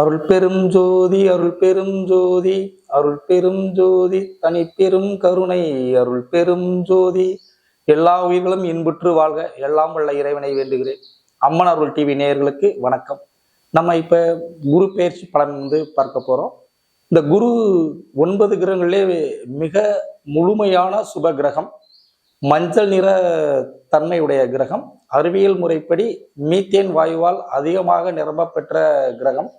அருள் பெரும் ஜோதி அருள் பெரும் ஜோதி அருள் பெரும் ஜோதி தனி பெரும் கருணை அருள் பெரும் ஜோதி. எல்லா உயிர்களும் இன்புற்று வாழ்க எல்லாம் உள்ள இறைவனை வேண்டுகிறேன். அம்மன் அருள் டிவி நேயர்களுக்கு வணக்கம். நம்ம இப்ப குரு பெயர்ச்சி பலன் வந்து பார்க்க போறோம். இந்த குரு ஒன்பது கிரகங்களிலே மிக முழுமையான சுப கிரகம். மஞ்சள் நிற தன்மையுடைய கிரகம். அறிவியல் முறைப்படி மீத்தேன் வாயுவால் அதிகமாக நிரம்ப பெற்ற கிரகம்.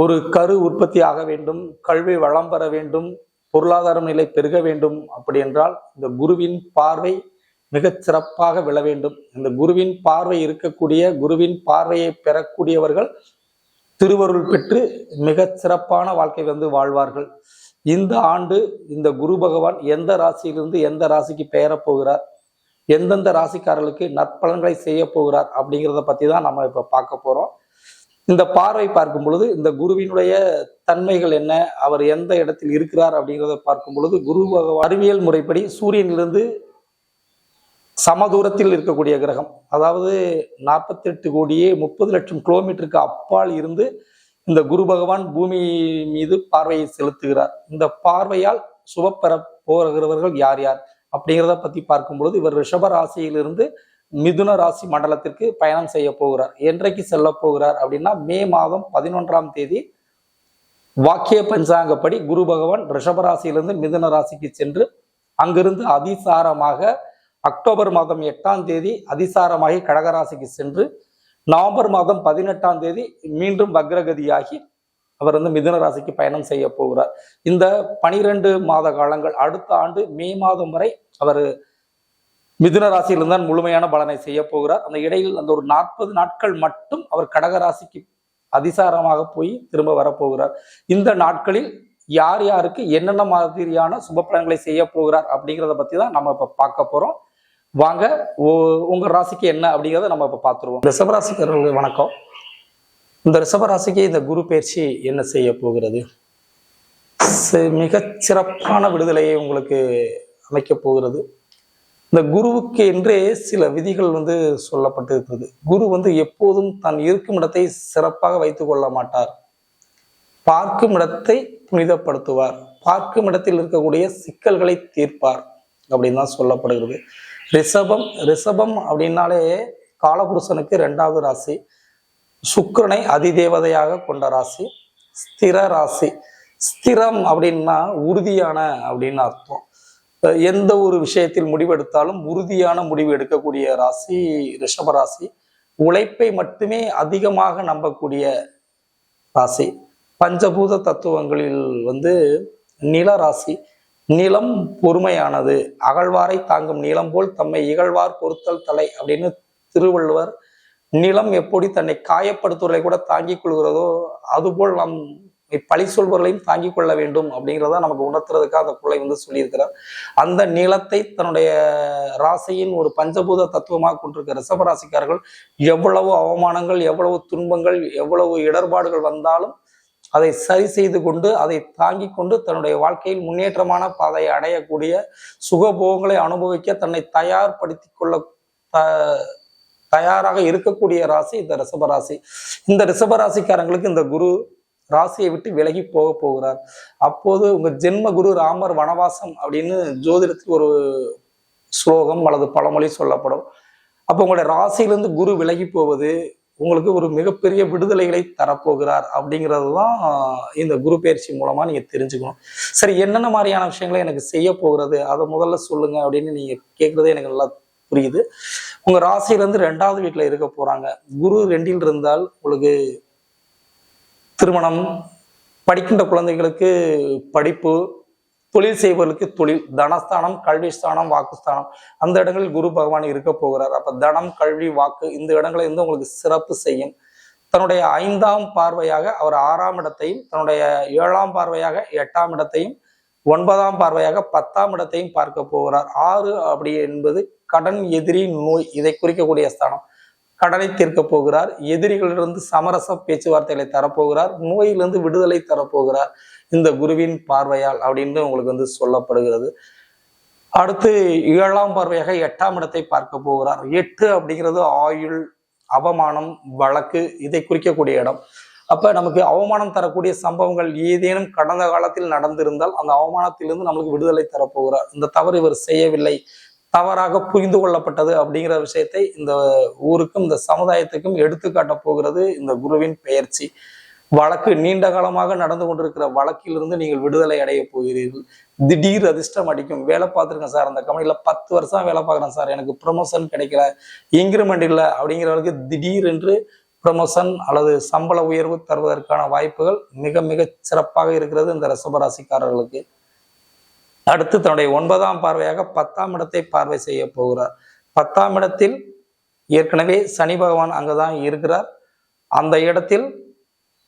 ஒரு கரு உற்பத்தி ஆக வேண்டும் கல்வி வளம் பெற வேண்டும் பொருளாதார நிலை பெருக வேண்டும் அப்படி என்றால் இந்த குருவின் பார்வை மிகச் சிறப்பாக விழ வேண்டும். இந்த குருவின் பார்வை இருக்கக்கூடிய குருவின் பார்வையை பெறக்கூடியவர்கள் திருவருள் பெற்று மிகச் சிறப்பான வாழ்க்கை வந்து வாழ்வார்கள். இந்த ஆண்டு இந்த குரு பகவான் எந்த ராசியிலிருந்து எந்த ராசிக்கு பெயரப் போகிறார் எந்தெந்த ராசிக்காரர்களுக்கு நற்பலன்களை செய்ய போகிறார் அப்படிங்கிறத பத்தி தான் நம்ம இப்ப பார்க்க போறோம். இந்த பார்வை பார்க்கும் பொழுது இந்த குருவினுடைய தன்மைகள் என்ன அவர் எந்த இடத்தில் இருக்கிறார் அப்படிங்கிறத பார்க்கும் பொழுது குரு அறிவியல் முறைப்படி சூரியனிலிருந்து சமதூரத்தில் இருக்கக்கூடிய கிரகம் அதாவது நாற்பத்தி எட்டு கோடியே முப்பது லட்சம் கிலோமீட்டருக்கு அப்பால் இருந்து இந்த குரு பகவான் பூமி மீது பார்வையை செலுத்துகிறார். இந்த பார்வையால் சுபப்பெற போகிறவர்கள் யார் யார் அப்படிங்கிறத பத்தி பார்க்கும் பொழுது இவர் ரிஷப ராசியிலிருந்து மிதுன ராசி மண்டலத்திற்கு பயணம் செய்ய போகிறார். என்றைக்கு செல்ல போகிறார் அப்படின்னா மே மாதம் பதினொன்றாம் தேதி வாக்கிய பஞ்சாங்கப்படி குரு பகவான் ரிஷபராசியிலிருந்து மிதுன ராசிக்கு சென்று அங்கிருந்து அதிசாரமாக அக்டோபர் மாதம் எட்டாம் தேதி அதிசாரமாகி கடகராசிக்கு சென்று நவம்பர் மாதம் பதினெட்டாம் தேதி மீண்டும் வக்ரகதியாகி அவர் வந்து மிதுன ராசிக்கு பயணம் செய்ய போகிறார். இந்த பனிரெண்டு மாத காலங்கள் அடுத்த ஆண்டு மே மாதம் வரை அவர் மிதுன ராசியிலிருந்து தான் முழுமையான பலனை செய்ய போகிறார். அந்த இடையில் அந்த ஒரு நாற்பது நாட்கள் மட்டும் அவர் கடக ராசிக்கு அதிசாரமாக போய் திரும்ப வரப்போகிறார் இந்த நாட்களில் யார் யாருக்கு என்னென்ன மாதிரியான சுப பலன்களை செய்ய போகிறார் அப்படிங்கிறத பத்தி தான் நம்ம இப்ப பார்க்க போறோம். வாங்க உங்க ராசிக்கு என்ன அப்படிங்கிறத நம்ம இப்ப பார்த்துருவோம். ரிஷபராசிக்காரர்களுக்கு வணக்கம். இந்த ரிஷபராசிக்கு இந்த குரு பயிற்சி என்ன செய்ய போகிறது? மிக சிறப்பான விடுதலையை உங்களுக்கு அமைக்க போகிறது. இந்த குருவுக்கு என்றே சில விதிகள் வந்து சொல்லப்பட்டிருக்கிறது. குரு வந்து எப்போதும் தான் இருக்கும் இடத்தை சிறப்பாக வைத்து கொள்ள மாட்டார். பார்க்கும் இடத்தை புனிதப்படுத்துவார். பார்க்கும் இடத்தில் இருக்கக்கூடிய சிக்கல்களை தீர்ப்பார் அப்படின்னு தான் சொல்லப்படுகிறது. ரிஷபம் ரிஷபம் அப்படின்னாலே காலபுருஷனுக்கு ரெண்டாவது ராசி. சுக்கிரனை அதிதேவதையாக கொண்ட ராசி. ஸ்திர ராசி. ஸ்திரம் அப்படின்னா உறுதியான அப்படின்னு அர்த்தம். எந்த ஒரு விஷயத்தில் முடிவெடுத்தாலும் உறுதியான முடிவு எடுக்கக்கூடிய ராசி ரிஷப ராசி உழைப்பை மட்டுமே அதிகமாக நம்பக்கூடிய ராசி. பஞ்சபூத தத்துவங்களில் வந்து நில ராசி. நிலம் பொறுமையானது. அகழ்வாரை தாங்கும் நிலம் போல் தம்மை இகழ்வார் பொறுத்தல் தலை அப்படின்னு திருவள்ளுவர் நிலம் எப்படி தன்னை காயப்படுத்துவதை கூட தாங்கிக் கொள்கிறதோ அதுபோல் நாம் பழி சொல்பவர்களையும் தாங்கிக் கொள்ள வேண்டும் அப்படிங்கிறத நமக்கு உணர்த்துறதுக்காக அந்த குரலை வந்து சொல்லியிருக்கிறார். அந்த நிலத்தை தன்னுடைய ராசியின் ஒரு பஞ்சபூத தத்துவமாக கொண்டிருக்க ரிஷபராசிக்காரர்கள் எவ்வளவு அவமானங்கள் எவ்வளவு துன்பங்கள் எவ்வளவு இடர்பாடுகள் வந்தாலும் அதை சரி செய்து கொண்டு அதை தாங்கி கொண்டு தன்னுடைய வாழ்க்கையில் முன்னேற்றமான பாதையை அடையக்கூடிய சுகபோகங்களை அனுபவிக்க தன்னை தயார்படுத்திக் கொள்ள த- தயாராக இருக்கக்கூடிய ராசி இந்த ரிஷபராசி இந்த ரிஷபராசிக்காரங்களுக்கு இந்த குரு ராசியை விட்டு விலகி போக போகிறார். அப்போது உங்க ஜென்ம குரு ராமர் வனவாசம் அப்படின்னு ஜோதிடத்தில் ஒரு ஸ்லோகம் அல்லது பழமொழி சொல்லப்படும். அப்போ உங்களுடைய ராசியிலிருந்து குரு விலகி போவது உங்களுக்கு ஒரு மிகப்பெரிய விடுதலைகளை தரப்போகிறார் அப்படிங்கிறது தான் இந்த குரு பயிற்சி மூலமா நீங்க தெரிஞ்சுக்கணும். சரி என்னென்ன மாதிரியான விஷயங்களை எனக்கு செய்ய போகிறது அதை முதல்ல சொல்லுங்க அப்படின்னு நீங்க கேட்கறதே எனக்கு நல்லா புரியுது. உங்க ராசியிலிருந்து ரெண்டாவது வீட்டில் இருக்க போறாங்க. குரு ரெண்டில் இருந்தால் உங்களுக்கு திருமணம் படிக்கின்ற குழந்தைகளுக்கு படிப்பு தொழில் செய்வர்களுக்கு தொழில் தனஸ்தானம் கல்வி ஸ்தானம் வாக்குஸ்தானம் அந்த இடங்களில் குரு பகவான் இருக்க போகிறார். அப்ப தனம் கல்வி வாக்கு இந்த இடங்களை வந்து உங்களுக்கு சிறப்பு செய்யும். தன்னுடைய ஐந்தாம் பார்வையாக அவர் ஆறாம் இடத்தையும் தன்னுடைய ஏழாம் பார்வையாக எட்டாம் இடத்தையும் ஒன்பதாம் பார்வையாக பத்தாம் இடத்தையும் பார்க்க போகிறார். ஆறு அப்படி என்பது கடன் எதிரி நோய் இதை குறிக்கக்கூடிய ஸ்தானம். கடனை தீர்க்க போகிறார் எதிரிகளிலிருந்து சமரச பேச்சுவார்த்தைகளை தரப்போகிறார் நோயிலிருந்து விடுதலை தரப்போகிறார். இந்த குருவின் பார்வையால் அப்படின்னு உங்களுக்கு வந்து சொல்லப்படுகிறது. அடுத்து ஏழாம் பார்வையாக எட்டாம் இடத்தை பார்க்க போகிறார். எட்டு அப்படிங்கிறது ஆயுள் அவமானம் வழக்கு இதை குறிக்கக்கூடிய இடம். அப்ப நமக்கு அவமானம் தரக்கூடிய சம்பவங்கள் ஏதேனும் கடந்த காலத்தில் நடந்திருந்தால் அந்த அவமானத்திலிருந்து நமக்கு விடுதலை தரப்போகிறார். இந்த தவறு இவர் செய்யவில்லை. தவறாக புரிந்து கொள்ளப்பட்டது அப்படிங்கிற விஷயத்தை இந்த ஊருக்கும் இந்த சமுதாயத்துக்கும் எடுத்துக்காட்ட போகிறது இந்த குருவின் பெயர்ச்சி. வழக்கு நீண்ட காலமாக நடந்து கொண்டிருக்கிற வழக்கிலிருந்து நீங்கள் விடுதலை அடைய போகிறீர்கள். திடீர் அதிர்ஷ்டம் அடிக்கும். வேலை பார்த்துருக்கேன் சார். அந்த கம்பெனியில் பத்து வருஷம் வேலை பார்க்குறேன் சார். எனக்கு ப்ரொமோஷன் கிடைக்கல. இன்க்ரிமெண்ட் இல்லை அப்படிங்கிறவருக்கு திடீர் என்று ப்ரமோஷன் அல்லது சம்பள உயர்வு தருவதற்கான வாய்ப்புகள் மிக மிக சிறப்பாக இருக்கிறது இந்த ரசபராசிக்காரர்களுக்கு அடுத்து தன்னுடைய ஒன்பதாம் பார்வையாக பத்தாம் இடத்தை பார்வை செய்ய போகிறார். பத்தாம் இடத்தில் ஏற்கனவே சனி பகவான் அங்கதான் இருக்கிறார். அந்த இடத்தில்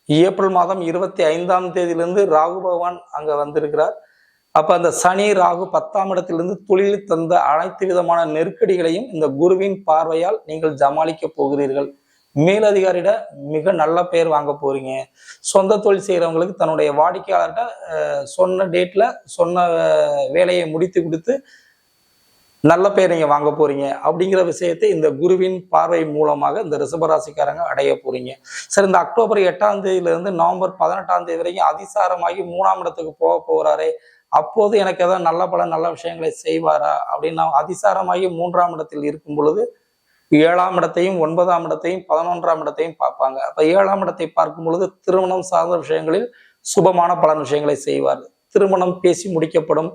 ஏப்ரல் மாதம் இருபத்தி ஐந்தாம் தேதியிலிருந்து ராகு பகவான் அங்க வந்திருக்கிறார். அப்ப அந்த சனி ராகு பத்தாம் இடத்திலிருந்து தொழில் தந்த அனைத்து விதமான நெருக்கடிகளையும் இந்த குருவின் பார்வையால் நீங்கள் ஜமாளிக்க போகிறீர்கள். மேலதிகாரிட மிக நல்ல பேர் வாங்க போறீங்க. சொந்த தொழில் செய்கிறவங்களுக்கு தன்னுடைய வாடிக்கையாளர்கிட்ட சொன்ன டேட்ல சொன்ன வேலையை முடித்து கொடுத்து நல்ல பேர் நீங்க வாங்க போறீங்க. அப்படிங்கிற விஷயத்தை இந்த குருவின் பார்வை மூலமாக இந்த ரிசபராசிக்காரங்க அடைய போறீங்க. சரி இந்த அக்டோபர் எட்டாம் தேதியில இருந்து நவம்பர் பதினெட்டாம் தேதி வரைக்கும் அதிசாரமாகி மூணாம் இடத்துக்கு போக போறாரே. அப்போது எனக்கு ஏதாவது நல்ல பல நல்ல விஷயங்களை செய்வாரா? அப்படின்னு நான் அதிசாரமாகி மூன்றாம் இடத்தில் இருக்கும் பொழுது ஏழாம் இடத்தையும் ஒன்பதாம் இடத்தையும் பதினொன்றாம் இடத்தையும் பார்ப்பாங்க. அப்ப ஏழாம் இடத்தை பார்க்கும் பொழுது திருமணம் சார்ந்த விஷயங்களில் சுபமான பல விஷயங்களை செய்வார். திருமணம் பேசி முடிக்கப்படும்.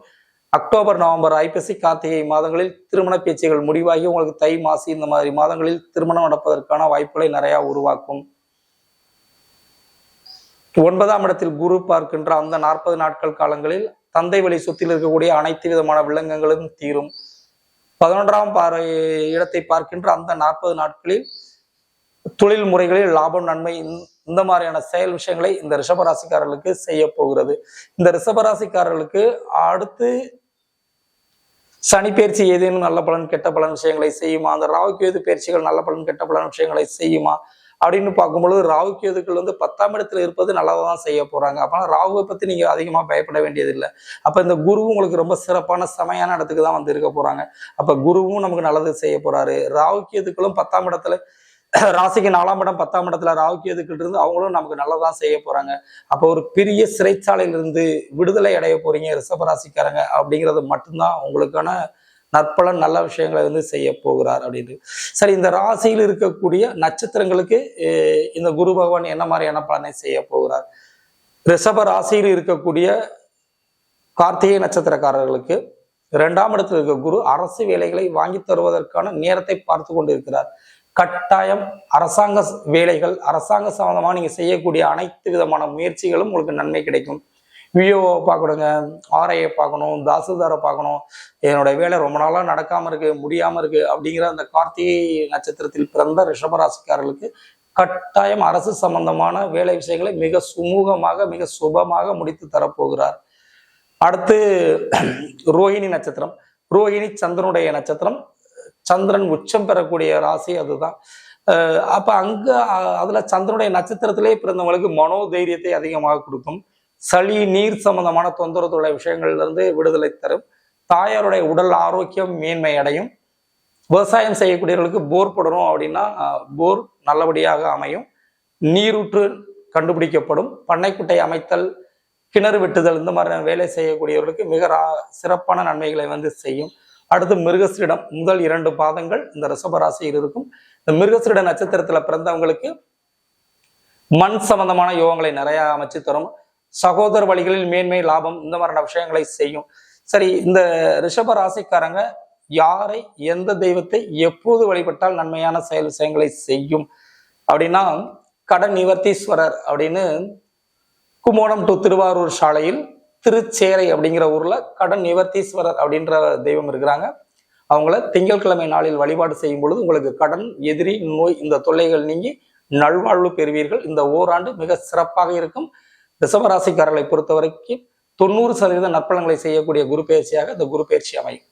அக்டோபர் நவம்பர் ஐப்பசி கார்த்திகை மாதங்களில் திருமண பேச்சுகள் முடிவாகி உங்களுக்கு தை மாசி இந்த மாதிரி மாதங்களில் திருமணம் நடப்பதற்கான வாய்ப்புகளை நிறைய உருவாக்கும். ஒன்பதாம் இடத்தில் குரு பார்க்கின்ற அந்த நாற்பது நாட்கள் காலங்களில் தந்தை வழி சொத்தில் இருக்கக்கூடிய அனைத்து விதமான விலங்குகளும் தீரும். பதினொன்றாம் பார்வை இடத்தை பார்க்கின்ற அந்த நாற்பது நாட்களில் தொழில் முறைகளில் லாபம் நன்மை இந்த- மாதிரியான செயல் விஷயங்களை இந்த ரிஷபராசிக்காரர்களுக்கு செய்ய போகிறது. இந்த ரிஷபராசிக்காரர்களுக்கு அடுத்து சனி பயிற்சி ஏதேனும் நல்ல பலன் கெட்ட பலன் விஷயங்களை செய்யுமா? அந்த ராவுக்கேது பயிற்சிகள் நல்ல பலன் கெட்ட பலன் விஷயங்களை செய்யுமா? அப்படின்னு பார்க்கும்பொழுது ராவுக்கேதுக்கள் வந்து பத்தாம் இடத்துல இருப்பது நல்லதாக தான் செய்ய போகிறாங்க அப்போனா ராகுவை பற்றி நீங்கள் அதிகமாக பயப்பட வேண்டியதில்லை. அப்போ இந்த குருவும் உங்களுக்கு ரொம்ப சிறப்பான செமையான இடத்துக்கு தான் வந்து இருக்க போகிறாங்க அப்போ குருவும் நமக்கு நல்லது செய்ய போகிறாரு ராகு கேதுக்களும் பத்தாம் இடத்துல ராசிக்கு நாலாம் இடம் பத்தாம் இடத்துல ராவுக்கேதுக்கள் இருந்து அவங்களும் நமக்கு நல்லதான் செய்ய போறாங்க. அப்போ ஒரு பெரிய சிறைச்சாலையிலிருந்து விடுதலை அடைய போறீங்க ரிஷபராசிக்காரங்க அப்படிங்கிறது மட்டும்தான் உங்களுக்கான நற்பலன் நல்ல விஷயங்களை வந்து செய்ய போகிறார் அப்படின்ட்டு சரி இந்த ராசியில் இருக்கக்கூடிய நட்சத்திரங்களுக்கு இந்த குரு பகவான் என்ன மாதிரியான பலனை செய்ய போகிறார்? ரிஷப ராசியில் இருக்கக்கூடிய கார்த்திகை நட்சத்திரக்காரர்களுக்கு இரண்டாம் இடத்தில் இருக்க குரு அரசு வேலைகளை வாங்கி தருவதற்கான நேரத்தை பார்த்து கொண்டு இருக்கிறார் கட்டாயம் அரசாங்க வேலைகள் அரசாங்க சம்பந்தமாக நீங்க செய்யக்கூடிய அனைத்து விதமான முயற்சிகளும் உங்களுக்கு நன்மை கிடைக்கும். விஓவை பார்க்கணுங்க ஆர்ஐயை பார்க்கணும் தாசில்தாரை பார்க்கணும். என்னோட வேலை ரொம்ப நாளாக நடக்காமல் இருக்கு முடியாமல் இருக்குது அப்படிங்கிற அந்த கார்த்திகை நட்சத்திரத்தில் பிறந்த ரிஷபராசிக்காரர்களுக்கு கட்டாயம் அரசு சம்பந்தமான வேலை விஷயங்களை மிக சுமூகமாக மிக சுபமாக முடித்து தரப்போகிறார். அடுத்து ரோஹிணி நட்சத்திரம். ரோஹிணி சந்திரனுடைய நட்சத்திரம். சந்திரன் உச்சம் பெறக்கூடிய ராசி அதுதான். அப்போ அங்கே அதில் சந்திரனுடைய நட்சத்திரத்திலே பிறந்தவங்களுக்கு மனோதைரியத்தை அதிகமாக கொடுக்கும். சளி நீர் சம்பந்தமான தொந்தரவுடைய விஷயங்கள்லேருந்து விடுதலை தரும். தாயாருடைய உடல் ஆரோக்கியம் மேன்மை அடையும். விவசாயம் செய்யக்கூடியவர்களுக்கு போர் போடணும் அப்படின்னா போர் நல்லபடியாக அமையும். நீரூற்று கண்டுபிடிக்கப்படும். பண்ணைக்குட்டை அமைத்தல் கிணறு வெட்டுதல் இந்த மாதிரியான வேலை செய்யக்கூடியவர்களுக்கு மிக ரா- சிறப்பான நன்மைகளை வந்து செய்யும். அடுத்து மிருகசிரிடம் முதல் இரண்டு பாதங்கள் இந்த ரிஷபராசியில் இருக்கும். இந்த மிருகசிரிட நட்சத்திரத்துல பிறந்தவங்களுக்கு மண் சம்பந்தமான யோகங்களை நிறைய அமைச்சு தரும். சகோதர வழிகளில் மேன்மை லாபம் இந்த மாதிரியான விஷயங்களை செய்யும். சரி இந்த ரிஷப ராசிக்காரங்க யாரை எந்த தெய்வத்தை எப்போது வழிபட்டால் நன்மையான செயல் விஷயங்களை செய்யும்? அப்படின்னா கடன் நிவர்த்தீஸ்வரர் அப்படின்னு கும்போணம் டு திருவாரூர் சாலையில் திருச்சேரை அப்படிங்கிற ஊர்ல கடன் நிவர்த்தீஸ்வரர் அப்படின்ற தெய்வம் இருக்கிறாங்க. அவங்கள திங்கட்கிழமை நாளில் வழிபாடு செய்யும் பொழுது உங்களுக்கு கடன் எதிரி நோய் இந்த தொல்லைகள் நீங்கி நல்வாழ்வு பெறுவீர்கள். இந்த ஓராண்டு மிக சிறப்பாக இருக்கும். ரிஷபராசிக்காரர்களை பொறுத்தவரைக்கும் தொண்ணூறு சதவீத நற்பலங்களை செய்யக்கூடிய குரு பயிற்சியாக இந்த குரு பயிற்சி அமையும்.